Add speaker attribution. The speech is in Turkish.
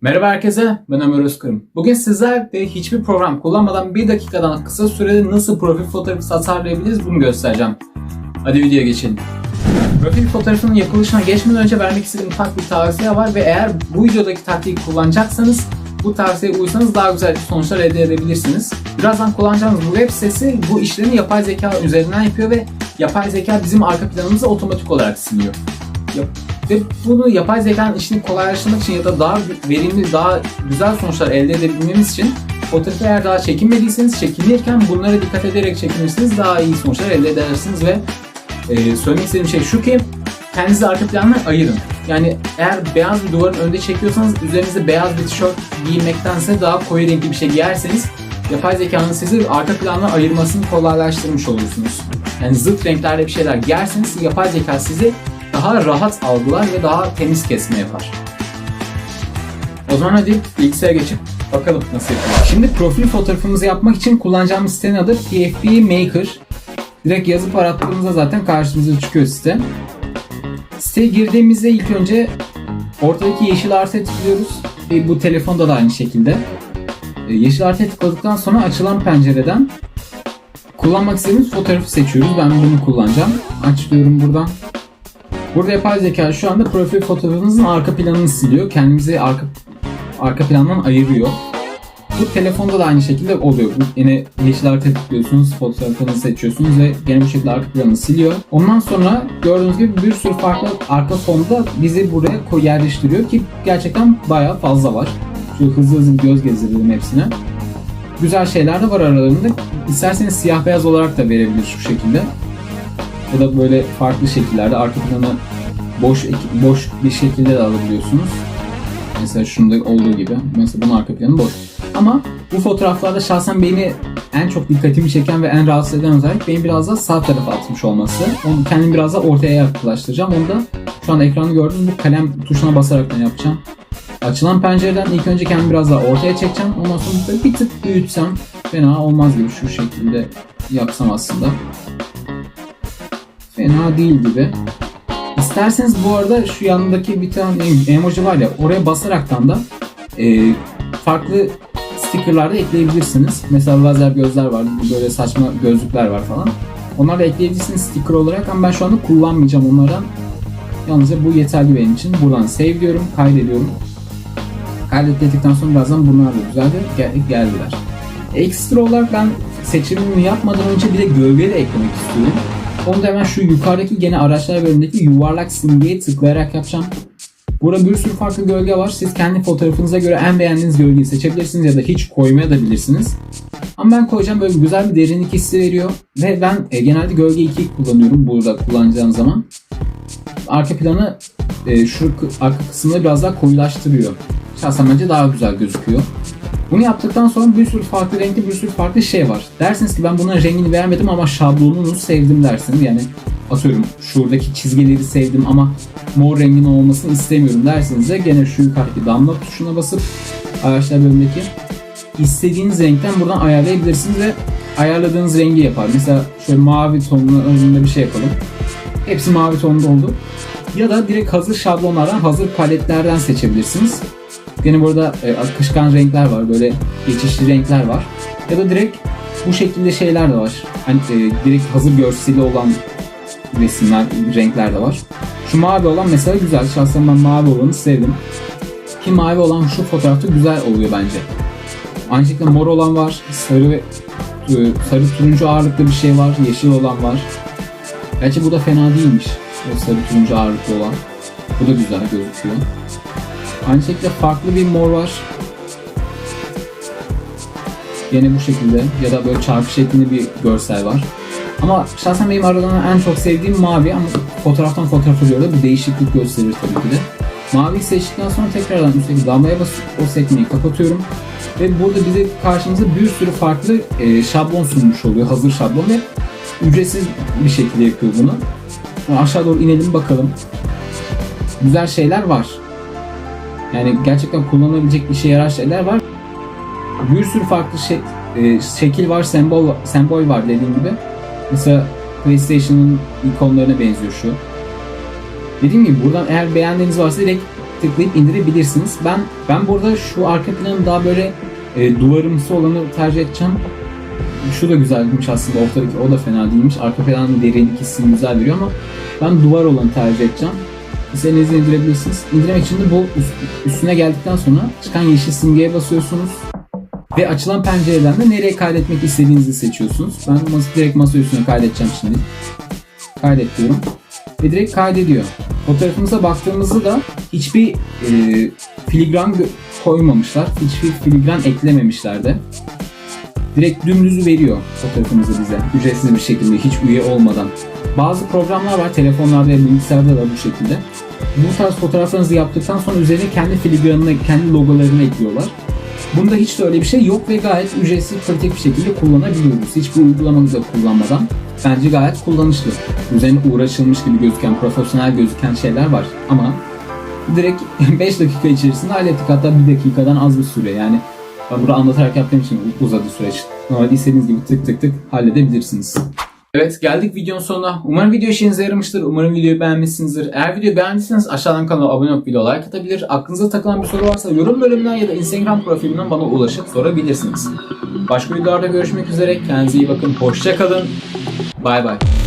Speaker 1: Merhaba herkese, ben Ömer Özkırım. Bugün sizlerle hiçbir program kullanmadan bir dakikadan kısa sürede nasıl profil fotoğrafı tasarlayabiliriz bunu göstereceğim. Hadi videoya geçelim. Profil fotoğrafının yapılışına geçmeden önce vermek istediğim ufak bir tavsiye var ve eğer bu videodaki taktiği kullanacaksanız bu tavsiyeye uysanız daha güzel sonuçlar elde edebilirsiniz. Birazdan kullanacağımız bu web sitesi bu işlemi yapay zeka üzerinden yapıyor ve yapay zeka bizim arka planımızı otomatik olarak siliyor. Ve bunu yapay zekanın işini kolaylaştırmak için ya da daha verimli, daha güzel sonuçlar elde edebilmemiz için fotoğrafı eğer daha çekinmediyseniz çekinirken bunlara dikkat ederek çekinirsiniz daha iyi sonuçlar elde edersiniz ve e, söylemek istediğim şey şu ki kendinizi arka planına ayırın. Yani eğer beyaz bir duvarın önünde çekiyorsanız üzerinize beyaz bir tişört giymektense daha koyu renkli bir şey giyerseniz yapay zekanın sizi arka planına ayırmasını kolaylaştırmış olursunuz. Yani zıt renklerde bir şeyler giyerseniz yapay zeka sizi daha rahat algılar ve daha temiz kesme yapar. O zaman hadi bilgisayara geçip bakalım nasıl yapılıyor. Şimdi profil fotoğrafımızı yapmak için kullanacağımız sitenin adı PFP Maker. Direkt yazıp arattığımızda zaten karşımıza çıkıyor site. Siteye girdiğimizde ilk önce ortadaki yeşil artıya tıklıyoruz. E, bu telefonda da aynı şekilde. E, yeşil artıya tıkladıktan sonra açılan pencereden kullanmak istediğimiz fotoğrafı seçiyoruz. Ben bunu kullanacağım. Aç diyorum buradan. Burada yapay zeka şu anda profil fotoğrafımızın arka planını siliyor. Kendimizi arka arka plandan ayırıyor. Bu telefonda da aynı şekilde oluyor. Yine yeşil arka tıklıyorsunuz, fotoğrafınızı seçiyorsunuz ve gene bu şekilde arka planını siliyor. Ondan sonra gördüğünüz gibi bir sürü farklı arka fonda bizi buraya yerleştiriyor ki gerçekten bayağı fazla var. Şöyle hızlı hızlı bir göz gezdirelim hepsine. Güzel şeyler de var aralarında. İsterseniz siyah beyaz olarak da verebilir şu şekilde ya da böyle farklı şekillerde arka planı boş boş bir şekilde de alabiliyorsunuz. Mesela şunda olduğu gibi. Mesela bunun arka planı boş. Ama bu fotoğraflarda şahsen beni en çok dikkatimi çeken ve en rahatsız eden özellik benim biraz daha sağ tarafa atmış olması. Onu kendim biraz da ortaya yaklaştıracağım. Onu da şu anda ekranı gördüğüm bu kalem tuşuna basarak yapacağım. Açılan pencereden ilk önce kendimi biraz daha ortaya çekeceğim. Ondan sonra bir tık büyütsem fena olmaz gibi şu şekilde yapsam aslında fena değil gibi. İsterseniz bu arada şu yanındaki bir tane emoji var ya oraya basaraktan da e, farklı stickerlar da ekleyebilirsiniz. Mesela lazer gözler var, böyle saçma gözlükler var falan. Onları da ekleyebilirsiniz sticker olarak ama ben şu anda kullanmayacağım onlardan. Yalnızca bu yeterli benim için. Buradan save diyorum, kaydediyorum. Kaydettikten sonra birazdan bunlar da güzeldi, gel- geldiler. Ekstra olarak ben seçimimi yapmadan önce bir de gölge de eklemek istiyorum. Onu da hemen şu yukarıdaki gene araçlar bölümündeki yuvarlak simgeye tıklayarak yapacağım. Burada bir sürü farklı gölge var. Siz kendi fotoğrafınıza göre en beğendiğiniz gölgeyi seçebilirsiniz ya da hiç koymaya da bilirsiniz. Ama ben koyacağım böyle güzel bir derinlik hissi veriyor. Ve ben e, genelde gölge 2 kullanıyorum burada kullanacağım zaman. Arka planı e, şu arka kısmını biraz daha koyulaştırıyor. Şahsen bence daha güzel gözüküyor. Bunu yaptıktan sonra bir sürü farklı renkli bir sürü farklı şey var. Dersiniz ki ben bunun rengini beğenmedim ama şablonunu sevdim dersiniz. Yani atıyorum şuradaki çizgileri sevdim ama mor rengin olmasını istemiyorum dersiniz de gene şu yukarıdaki damla tuşuna basıp araçlar bölümündeki istediğiniz renkten buradan ayarlayabilirsiniz ve ayarladığınız rengi yapar. Mesela şöyle mavi tonlu önünde bir şey yapalım. Hepsi mavi tonda oldu. Ya da direkt hazır şablonlardan, hazır paletlerden seçebilirsiniz. Yine burada e, akışkan renkler var, böyle geçişli renkler var. Ya da direkt bu şekilde şeyler de var. Hani e, direkt hazır görseli olan resimler, renkler de var. Şu mavi olan mesela güzel. Şahsen ben mavi olanı sevdim. Ki mavi olan şu fotoğrafta güzel oluyor bence. Aynı şekilde mor olan var, sarı e, sarı turuncu ağırlıklı bir şey var, yeşil olan var. Gerçi bu da fena değilmiş. O sarı turuncu ağırlıklı olan. Bu da güzel gözüküyor. Aynı şekilde farklı bir mor var. Yine bu şekilde ya da böyle çarpı şeklinde bir görsel var. Ama şahsen benim aralarından en çok sevdiğim mavi ama fotoğraftan fotoğrafa göre de bir değişiklik gösterir tabii ki de. Maviyi seçtikten sonra tekrardan üstteki lambaya basıp o sekmeyi kapatıyorum. Ve burada bize karşımıza bir sürü farklı e, şablon sunmuş oluyor. Hazır şablon ve ücretsiz bir şekilde yapıyor bunu. Aşağı doğru inelim bakalım. Güzel şeyler var. Yani gerçekten kullanılabilecek işe yarar şeyler var. Bir sürü farklı şey, e, şekil var, sembol sembol var dediğim gibi. Mesela PlayStation'ın ikonlarına benziyor şu. Dediğim gibi buradan eğer beğendiğiniz varsa direkt tıklayıp indirebilirsiniz. Ben ben burada şu arka planı daha böyle e, duvarımsı olanı tercih edeceğim. Şu da güzelmiş aslında ortadaki o da fena değilmiş. Arka planın derinlik hissini güzel veriyor ama ben duvar olanı tercih edeceğim. İstediğinizi indirebilirsiniz. İndirmek için de bu üst- üstüne geldikten sonra çıkan yeşil simgeye basıyorsunuz. Ve açılan pencereden de nereye kaydetmek istediğinizi seçiyorsunuz. Ben direkt masa üstüne kaydedeceğim şimdi. Kaydet diyorum. Ve direkt kaydediyor. Fotoğrafımıza baktığımızda da hiçbir e, filigran koymamışlar. Hiçbir filigran eklememişler de. Direkt dümdüz veriyor fotoğrafımızı bize. Ücretsiz bir şekilde hiç üye olmadan. Bazı programlar var telefonlarda ve bilgisayarda da bu şekilde. Bu tarz fotoğraflarınızı yaptıktan sonra üzerine kendi filigranını, kendi logolarını ekliyorlar. Bunda hiç de öyle bir şey yok ve gayet ücretsiz pratik bir şekilde kullanabiliyoruz. Hiçbir uygulamanızı da kullanmadan. Bence gayet kullanışlı. Üzerine uğraşılmış gibi gözüken, profesyonel gözüken şeyler var. Ama direkt 5 dakika içerisinde hallettik. Hatta 1 dakikadan az bir süre. Yani ben bunu anlatarak yaptığım için uzadı süreç. Normalde istediğiniz gibi tık tık tık halledebilirsiniz. Evet geldik videonun sonuna. Umarım video işinize yaramıştır. Umarım videoyu beğenmişsinizdir. Eğer videoyu beğendiyseniz aşağıdan kanala abone olup video like atabilir. Aklınıza takılan bir soru varsa yorum bölümünden ya da Instagram profilimden bana ulaşıp sorabilirsiniz. Başka videolarda görüşmek üzere. Kendinize iyi bakın. Hoşça kalın. Bay bay.